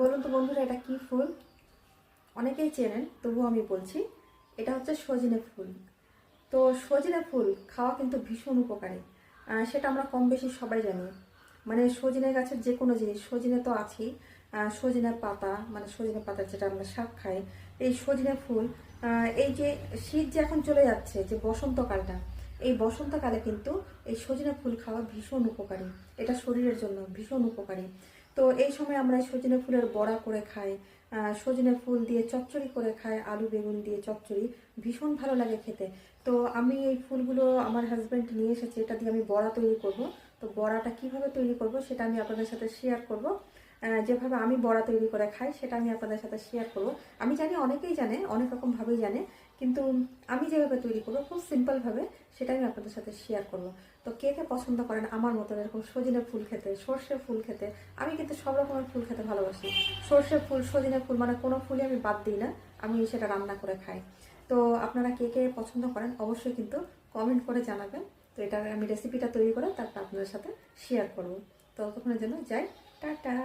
বলুন তো বন্ধুরা, এটা কি ফুল? অনেকেই চেনেন, তবুও আমি বলছি, এটা হচ্ছে সজনে ফুল। তো সজনে ফুল খাওয়া কিন্তু ভীষণ উপকারী সেটা আমরা কম বেশি সবাই জানি। মানে সজনে গাছের যে কোনো জিনিস, সজনে তো আছেই সজনে পাতা মানে সজনে পাতা যেটা আমরা শাক খাই, এই সজনে ফুল এই যে শীত যে এখন চলে যাচ্ছে, যে বসন্তকালটা, এই বসন্তকালে কিন্তু এই সজনা ফুল খাওয়া ভীষণ উপকারী। এটা শরীরের জন্য ভীষণ উপকারী। তো এই সময় আমরা সজনে ফুলের বড়া করে খাই সজনে ফুল দিয়ে চচ্চড়ি করে খাই, আলু বেগুন দিয়ে চচ্চড়ি, ভীষণ ভালো লাগে খেতে। তো আমি এই ফুলগুলো আমার হাজব্যান্ড নিয়ে এসেছে, এটা দিয়ে আমি বড়া তৈরি করব। তো বড়াটা কীভাবে তৈরি করব সেটা আমি আপনাদের সাথে শেয়ার করব। যেভাবে আমি বড়া তৈরি করে খাই, সেটা আমি আপনাদের সাথে শেয়ার করব। আমি জানি অনেকেই জানে, অনেক রকম ভাবেই জানে, কিন্তু আমি যেভাবে তৈরি করব, খুব সিম্পলভাবে সেটা আমি আপনাদের সাথে শেয়ার করব। তো কে কে পছন্দ করেন আমার মতো এরকম সজনে ফুল খেতে, সর্ষে ফুল খেতে? আমি কিন্তু সব রকমের ফুল খেতে ভালোবাসি। সর্ষে ফুল, সজনে ফুল মানে কোনো ফুলই আমি বাদ দিই না, আমি সেটা রান্না করে খাই। তো আপনারা কে কে পছন্দ করেন অবশ্যই কিন্তু কমেন্ট করে জানাবেন। তো এটা আমি রেসিপিটা তৈরি করে তারপর আপনাদের সাথে শেয়ার করব। তো ততক্ষণের জন্য যাই, টাটা!